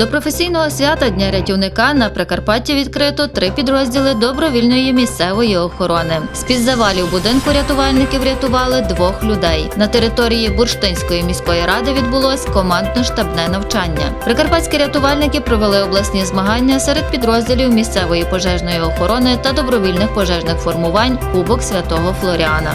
До професійного свята Дня рятівника на Прикарпатті відкрито три підрозділи добровільної місцевої охорони. З під завалів будинку рятувальники врятували двох людей. На території Бурштинської міської ради відбулось командно-штабне навчання. Прикарпатські рятувальники провели обласні змагання серед підрозділів місцевої пожежної охорони та добровільних пожежних формувань Кубок Святого Флоріана.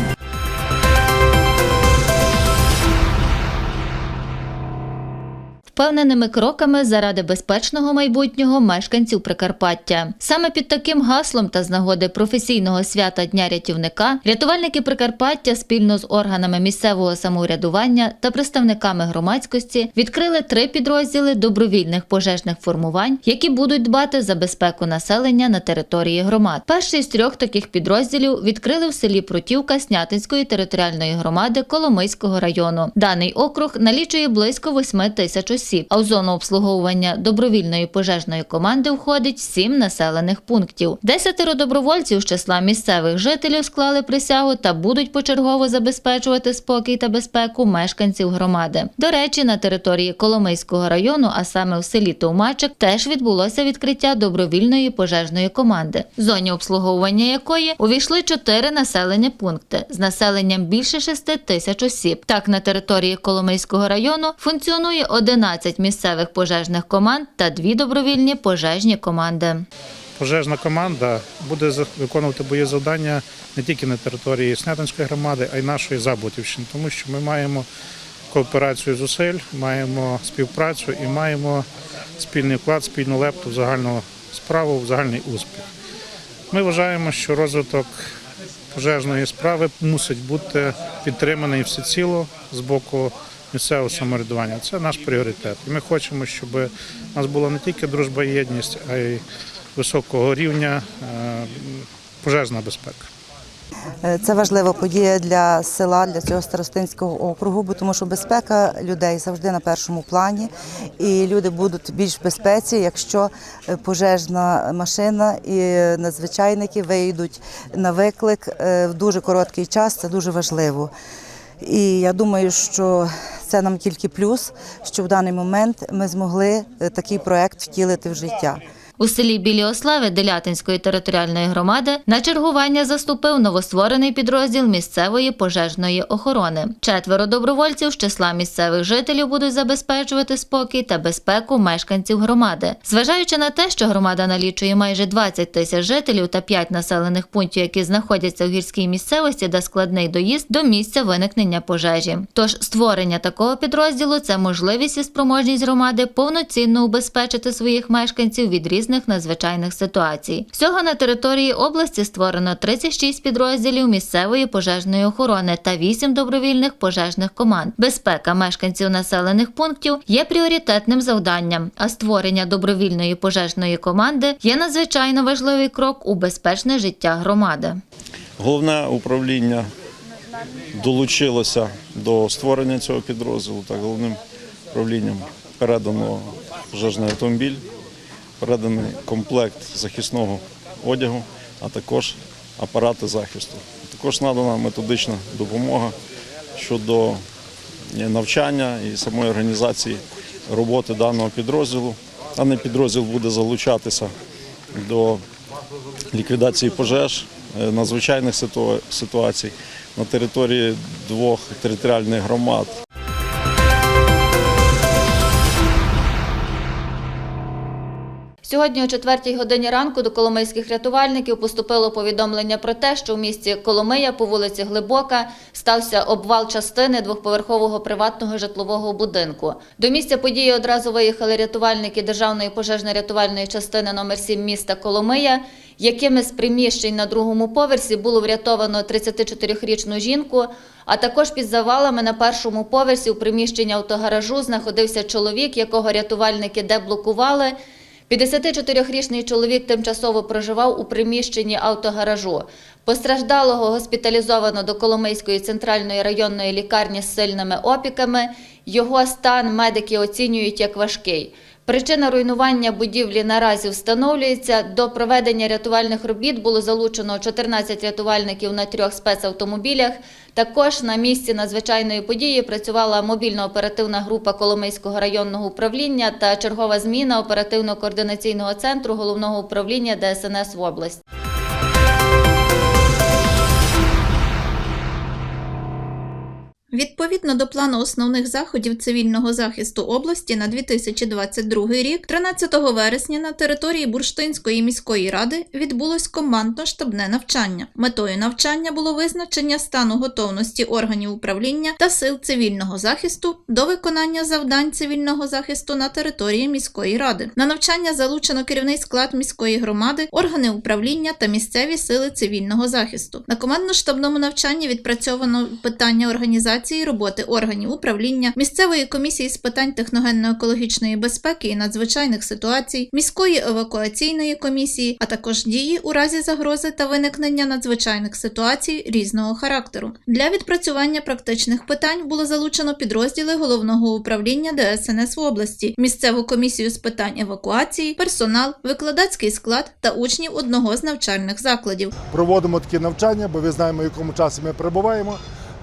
Впевненими кроками заради безпечного майбутнього мешканців Прикарпаття. Саме під таким гаслом та з нагоди професійного свята Дня рятівника рятувальники Прикарпаття спільно з органами місцевого самоврядування та представниками громадськості відкрили три підрозділи добровільних пожежних формувань, які будуть дбати за безпеку населення на території громад. Перший з трьох таких підрозділів відкрили в селі Прутівка Снятинської територіальної громади Коломийського району. Даний округ налічує близько 8 тисяч осіб, а в зону обслуговування добровільної пожежної команди входить сім населених пунктів. Десятеро добровольців з числа місцевих жителів склали присягу та будуть почергово забезпечувати спокій та безпеку мешканців громади. До речі, на території Коломийського району, а саме в селі Товмачик, теж відбулося відкриття добровільної пожежної команди, в зоні обслуговування якої увійшли чотири населені пункти з населенням більше 6 тисяч осіб. Так, на території Коломийського району функціонує 11 місцевих пожежних команд та дві добровільні пожежні команди. Пожежна команда буде виконувати бої завдання не тільки на території Снятинської громади, а й нашої Заботівщини, тому що ми маємо кооперацію зусиль, маємо співпрацю і маємо спільний вклад, спільну лепту в загальну справу, в загальний успіх. Ми вважаємо, що розвиток пожежної справи мусить бути підтриманий всеціло з боку місцевого самоврядування. Це наш пріоритет. І ми хочемо, щоб у нас була не тільки дружба і єдність, а й високого рівня е, пожежна безпека. Е, Це важлива подія для села, для цього старостинського округу, бо тому що безпека людей завжди на першому плані, і люди будуть більш в безпеці, якщо е, пожежна машина і надзвичайники вийдуть на виклик в дуже короткий час. Це дуже важливо. І я думаю, що це нам тільки плюс, що в даний момент ми змогли е, такий проект втілити в життя. У селі Білі Ослави Делятинської територіальної громади на чергування заступив новостворений підрозділ місцевої пожежної охорони. Четверо добровольців з числа місцевих жителів будуть забезпечувати спокій та безпеку мешканців громади. Зважаючи на те, що громада налічує майже 20 тисяч жителів та 5 населених пунктів, які знаходяться в гірській місцевості, де складний доїзд до місця виникнення пожежі. Тож створення такого підрозділу це можливість і спроможність громади повноцінно убезпечити своїх мешканців від різних надзвичайних ситуацій. Всього на території області створено 36 підрозділів місцевої пожежної охорони та 8 добровільних пожежних команд. Безпека мешканців населених пунктів є пріоритетним завданням, а створення добровільної пожежної команди є надзвичайно важливий крок у безпечне життя громади. Головне управління долучилося до створення цього підрозділу. Так, головним управлінням передано пожежний автомобіль, переданий комплект захисного одягу, а також апарати захисту. Також надана методична допомога щодо навчання і самої організації роботи даного підрозділу. Даний підрозділ буде залучатися до ліквідації пожеж, е, надзвичайних ситуацій на території двох територіальних громад Сьогодні о 4 годині ранку до коломийських рятувальників поступило повідомлення про те, що в місті Коломия по вулиці Глибока стався обвал частини двохповерхового приватного житлового будинку. До місця події одразу виїхали рятувальники Державної пожежно-рятувальної частини номер 7 міста Коломия, якими з приміщень на другому поверсі було врятовано 34-річну жінку. А також під завалами на першому поверсі у приміщенні автогаражу знаходився чоловік, якого рятувальники деблокували. 54-річний чоловік тимчасово проживав у приміщенні автогаражу. Постраждалого госпіталізовано до Коломийської центральної районної лікарні з сильними опіками. Його стан медики оцінюють як важкий. Причина руйнування будівлі наразі встановлюється. До проведення рятувальних робіт було залучено 14 рятувальників на трьох спецавтомобілях. Також на місці надзвичайної події працювала мобільно-оперативна група Коломийського районного управління та чергова зміна оперативно-координаційного центру головного управління ДСНС в області. Відповідно до плану основних заходів цивільного захисту області на 2022 рік, 13 вересня на території Бурштинської міської ради відбулось командно-штабне навчання. Метою навчання було визначення стану готовності органів управління та сил цивільного захисту до виконання завдань цивільного захисту на території міської ради. На навчання залучено керівний склад міської громади, органи управління та місцеві сили цивільного захисту. На командно-штабному навчанні відпрацьовано питання організації роботи органів управління, місцевої комісії з питань техногенно-екологічної безпеки і надзвичайних ситуацій, міської евакуаційної комісії, а також дії у разі загрози та виникнення надзвичайних ситуацій різного характеру. Для відпрацювання практичних питань було залучено підрозділи головного управління ДСНС в області, місцеву комісію з питань евакуації, персонал, викладацький склад та учнів одного з навчальних закладів. проводимо такі навчання, бо ви знаємо, в якому часі ми перебуваємо.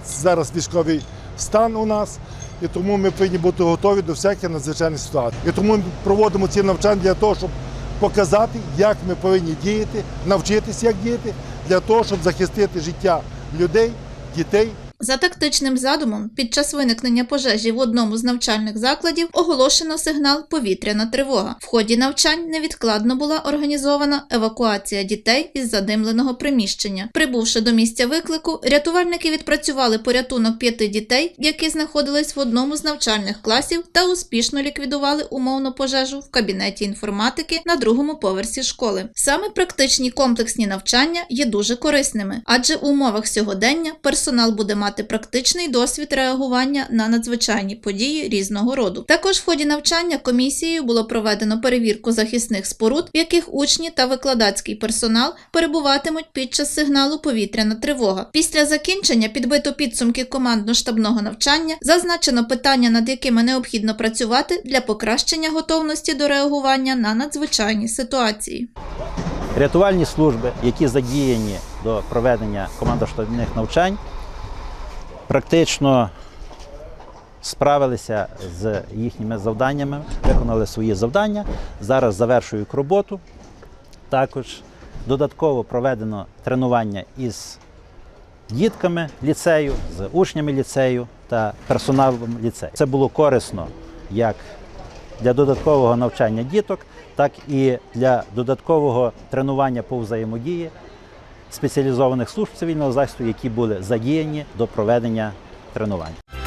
Зараз військовий стан у нас, і тому ми повинні бути готові до всяких надзвичайних ситуацій. І тому ми проводимо ці навчання для того, щоб показати, як ми повинні діяти, навчитися, як діяти, для того, щоб захистити життя людей, дітей За тактичним задумом, під час виникнення пожежі в одному з навчальних закладів оголошено сигнал повітряна тривога. В ході навчань невідкладно була організована евакуація дітей із задимленого приміщення. Прибувши до місця виклику, рятувальники відпрацювали порятунок п'яти дітей, які знаходились в одному з навчальних класів, та успішно ліквідували умовну пожежу в кабінеті інформатики на другому поверсі школи. Саме практичні комплексні навчання є дуже корисними, адже у умовах сьогодення персонал буде мати практичний досвід реагування на надзвичайні події різного роду. Також в ході навчання комісією було проведено перевірку захисних споруд, в яких учні та викладацький персонал перебуватимуть під час сигналу повітряна тривога. Після закінчення підбито підсумки командно-штабного навчання, зазначено питання, над якими необхідно працювати для покращення готовності до реагування на надзвичайні ситуації. Рятувальні служби, які задіяні до проведення командно-штабних навчань, практично справилися з їхніми завданнями, виконали свої завдання. Зараз завершують роботу. Також додатково проведено тренування із дітками ліцею, з учнями ліцею та персоналом ліцею. Це було корисно як для додаткового навчання діток, так і для додаткового тренування по взаємодії спеціалізованих служб цивільного захисту, які були задіяні до проведення тренувань. –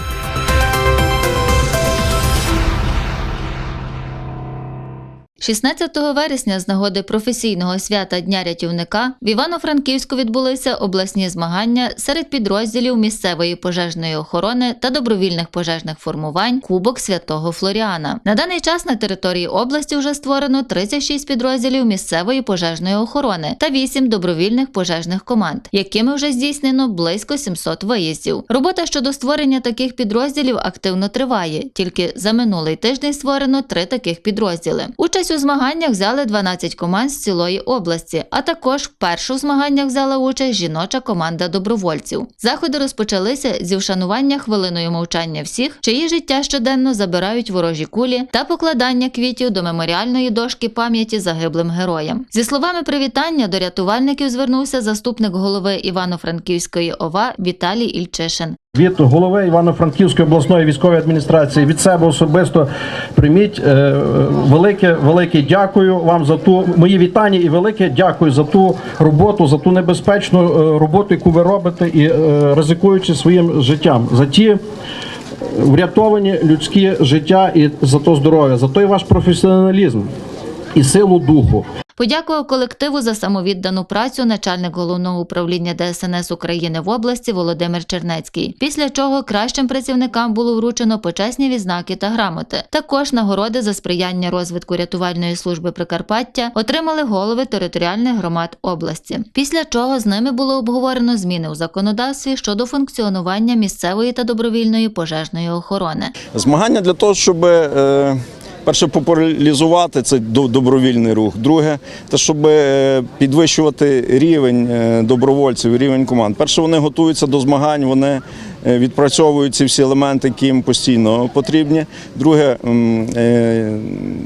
16 вересня з нагоди професійного свята Дня рятівника в Івано-Франківську відбулися обласні змагання серед підрозділів місцевої пожежної охорони та добровільних пожежних формувань Кубок Святого Флоріана. На даний час на території області вже створено 36 підрозділів місцевої пожежної охорони та 8 добровільних пожежних команд, якими вже здійснено близько 700 виїздів. Робота щодо створення таких підрозділів активно триває. Тільки за минулий тиждень створено три таких підрозділи. Участь у змаганнях взяли 12 команд з цілої області, а також вперше у змаганнях взяла участь жіноча команда добровольців. Заходи розпочалися зі вшанування хвилиною мовчання всіх, чиї життя щоденно забирають ворожі кулі, та покладання квітів до меморіальної дошки пам'яті загиблим героям. Зі словами привітання до рятувальників звернувся заступник голови Івано-Франківської ОВА Віталій Ільчишин. Від голови Івано-Франківської обласної військової адміністрації від себе особисто прийміть е, велике, велике дякую вам за ту мої вітання і велике дякую за ту роботу, за ту небезпечну е, роботу, яку ви робите, і е, ризикуючи своїм життям, за ті врятовані людські життя і за то здоров'я, за той ваш професіоналізм і силу духу. Подякував колективу за самовіддану працю начальник головного управління ДСНС України в області Володимир Чернецький. Після чого кращим працівникам було вручено почесні відзнаки та грамоти. Також нагороди за сприяння розвитку рятувальної служби Прикарпаття отримали голови територіальних громад області. Після чого з ними було обговорено зміни у законодавстві щодо функціонування місцевої та добровільної пожежної охорони. Змагання для того, щоб е, перше популяризувати це добровільний рух. Друге, те, щоб е, підвищувати рівень е, добровольців, рівень команд. Перше, вони готуються до змагань, вони е, відпрацьовують ці всі елементи, які їм постійно потрібні. Друге,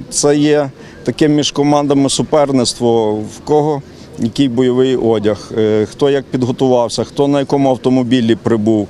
це є таке між командами суперництво, в кого який бойовий одяг, хто як підготувався, хто на якому автомобілі прибув,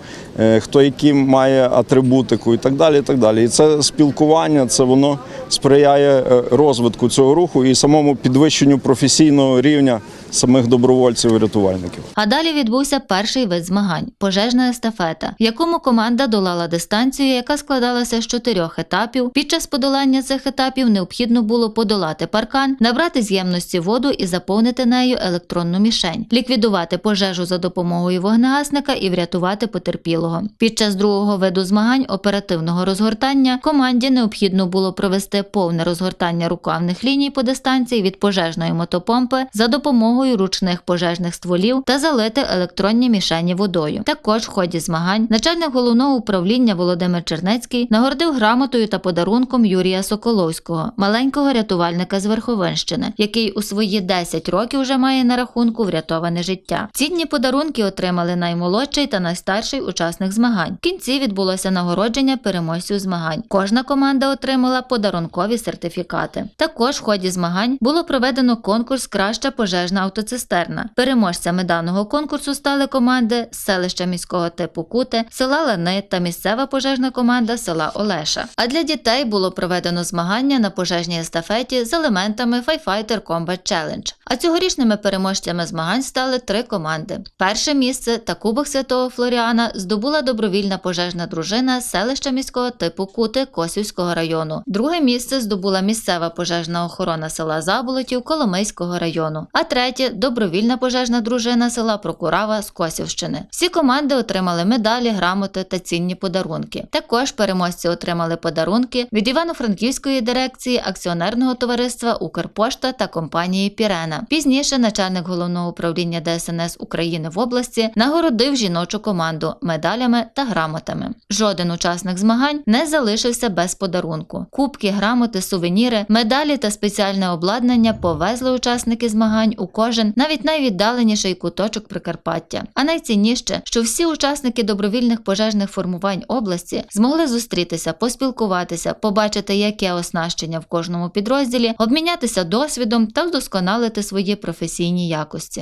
хто які має атрибутику і так далі. І так далі. І це спілкування, це воно сприяє е, розвитку цього руху і самому підвищенню професійного рівня самих добровольців і рятувальників. А далі відбувся перший вид змагань пожежна естафета, в якому команда долала дистанцію, яка складалася з чотирьох етапів. Під час подолання цих етапів необхідно було подолати паркан, набрати з ємності воду і заповнити нею електронну мішень, ліквідувати пожежу за допомогою вогнегасника і врятувати потерпілого. Під час другого виду змагань оперативного розгортання команді необхідно було провести повне розгортання рукавних ліній по дистанції від пожежної мотопомпи за допомогою ручних пожежних стволів та залити електронні мішені водою. Також в ході змагань начальник головного управління Володимир Чернецький нагородив грамотою та подарунком Юрія Соколовського, маленького рятувальника з Верховинщини, який у свої 10 років вже має на рахунку врятоване життя. Цінні подарунки отримали наймолодший та найстарший учасник змагань. В кінці відбулося нагородження переможців змагань. Кожна команда отримала подарункові сертифікати. Також в ході змагань було проведено конкурс Краща пожежна автоцистерна. Переможцями даного конкурсу стали команди селища міського типу Кути, села Лани та місцева пожежна команда села Олеша. А для дітей було проведено змагання на пожежній естафеті з елементами Firefighter Combat Challenge. А цьогорічними переможцями змагань стали три команди. Перше місце та Кубок Святого Флоріана здобула добровільна пожежна дружина з селища міського типу Кути Косівського району. Друге місце здобула місцева пожежна охорона села Заболотів Коломийського району. А третє добровільна пожежна дружина села Прокурава з Косівщини. Всі команди отримали медалі, грамоти та цінні подарунки. Також переможці отримали подарунки від Івано-Франківської дирекції акціонерного товариства Укрпошта та компанії Пірена. Пізніше начальник головного управління ДСНС України в області нагородив жіночу команду медалями та грамотами. Жоден учасник змагань не залишився без подарунку. Кубки, грамоти, сувеніри, медалі та спеціальне обладнання повезли учасники змагань у кожен, навіть найвіддаленіший куточок Прикарпаття. А найцінніше, що всі учасники добровільних пожежних формувань області змогли зустрітися, поспілкуватися, побачити, яке оснащення в кожному підрозділі, обмінятися досвідом та вдосконалити свої професійні якості.